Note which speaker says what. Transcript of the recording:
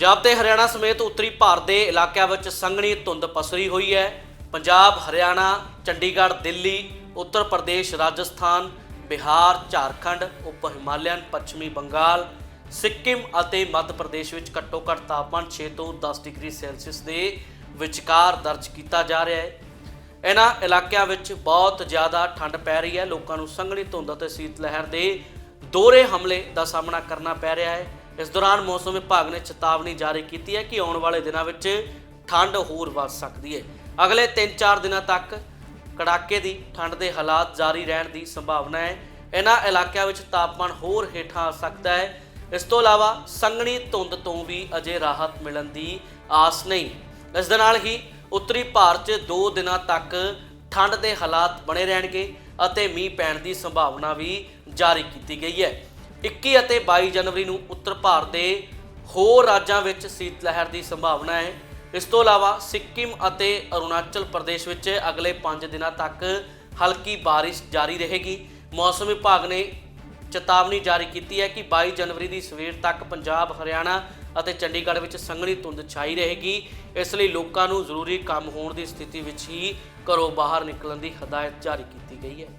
Speaker 1: ਪੰਜਾਬ ਤੇ ਹਰਿਆਣਾ ਸਮੇਤ ਉੱਤਰੀ ਭਾਰਤ ਦੇ ਇਲਾਕਿਆਂ ਵਿੱਚ ਸੰਘਣੀ ਧੁੰਦ ਪਸਰੀ ਹੋਈ ਹੈ। ਪੰਜਾਬ, ਹਰਿਆਣਾ, ਚੰਡੀਗੜ੍ਹ, ਦਿੱਲੀ, ਉੱਤਰ ਪ੍ਰਦੇਸ਼, ਰਾਜਸਥਾਨ, ਬਿਹਾਰ, ਝਾਰਖੰਡ, ਉਪ ਹਿਮਾਲਿਅਨ ਪੱਛਮੀ ਬੰਗਾਲ, ਸਿੱਕਿਮ ਅਤੇ ਮੱਧ ਪ੍ਰਦੇਸ਼ ਵਿੱਚ ਘੱਟੋ-ਘੱਟ ਤਾਪਮਾਨ 6 ਤੋਂ 10 ਡਿਗਰੀ ਸੈਲਸੀਅਸ ਦੇ ਵਿਚਕਾਰ ਦਰਜ ਕੀਤਾ ਜਾ ਰਿਹਾ ਹੈ। ਇਹਨਾਂ ਇਲਾਕਿਆਂ ਵਿੱਚ ਬਹੁਤ ਜ਼ਿਆਦਾ ਠੰਡ ਪੈ ਰਹੀ ਹੈ। ਲੋਕਾਂ ਨੂੰ ਸੰਘਣੀ ਧੁੰਦ ਅਤੇ ਸੀਤ ਲਹਿਰ ਦੇ ਦੋਹਰੇ ਹਮਲੇ ਦਾ ਸਾਹਮਣਾ ਕਰਨਾ ਪੈ ਰਿਹਾ ਹੈ। ਇਸ ਦੌਰਾਨ ਮੌਸਮ ਵਿਭਾਗ ਨੇ ਚੇਤਾਵਨੀ ਜਾਰੀ ਕੀਤੀ ਹੈ ਕਿ ਆਉਣ ਵਾਲੇ ਦਿਨਾਂ ਵਿੱਚ ਠੰਡ ਹੋਰ ਵੱਧ ਸਕਦੀ ਹੈ। ਅਗਲੇ 3-4 ਦਿਨਾਂ ਤੱਕ ਕੜਾਕੇ ਦੀ ਠੰਡ ਦੇ ਹਾਲਾਤ ਜਾਰੀ ਰਹਿਣ ਦੀ ਸੰਭਾਵਨਾ ਹੈ। ਇਹਨਾਂ ਇਲਾਕਿਆਂ ਵਿੱਚ ਤਾਪਮਾਨ ਹੋਰ ਹੇਠਾਂ ਆ ਸਕਦਾ ਹੈ। ਇਸ ਤੋਂ ਇਲਾਵਾ ਸੰਘਣੀ ਧੁੰਦ ਤੋਂ ਵੀ ਅਜੇ ਰਾਹਤ ਮਿਲਣ ਦੀ ਆਸ ਨਹੀਂ। ਇਸ ਦੇ ਨਾਲ ਹੀ ਉੱਤਰੀ ਭਾਰਤ 'ਚ 2 ਦਿਨਾਂ ਤੱਕ ਠੰਡ ਦੇ ਹਾਲਾਤ ਬਣੇ ਰਹਿਣਗੇ ਅਤੇ ਮੀਂਹ ਪੈਣ ਦੀ ਸੰਭਾਵਨਾ ਵੀ ਜਾਰੀ ਕੀਤੀ ਗਈ ਹੈ। 21 ਅਤੇ 22 ਜਨਵਰੀ ਨੂੰ ਉੱਤਰ ਭਾਰਤ ਦੇ ਹੋਰ ਰਾਜਾਂ ਵਿੱਚ ਸੀਤ ਲਹਿਰ ਦੀ ਸੰਭਾਵਨਾ ਹੈ। ਇਸ ਤੋਂ ਇਲਾਵਾ ਸਿੱਕਿਮ ਅਤੇ ਅਰੁਣਾਚਲ ਪ੍ਰਦੇਸ਼ ਵਿੱਚ ਅਗਲੇ 5 ਦਿਨਾਂ ਤੱਕ ਹਲਕੀ ਬਾਰਿਸ਼ ਜਾਰੀ ਰਹੇਗੀ। ਮੌਸਮ ਵਿਭਾਗ ਨੇ ਚੇਤਾਵਨੀ ਜਾਰੀ ਕੀਤੀ ਹੈ ਕਿ 22 ਜਨਵਰੀ ਦੀ ਸਵੇਰ ਤੱਕ ਪੰਜਾਬ, ਹਰਿਆਣਾ ਅਤੇ ਚੰਡੀਗੜ੍ਹ ਵਿੱਚ ਸੰਘਣੀ ਧੁੰਦ ਛਾਈ ਰਹੇਗੀ। ਇਸ ਲਈ ਲੋਕਾਂ ਨੂੰ ਜ਼ਰੂਰੀ ਕੰਮ ਹੋਣ ਦੀ ਸਥਿਤੀ ਵਿੱਚ ਹੀ ਘਰੋਂ ਬਾਹਰ ਨਿਕਲਣ ਦੀ ਹਦਾਇਤ ਜਾਰੀ ਕੀਤੀ ਗਈ ਹੈ।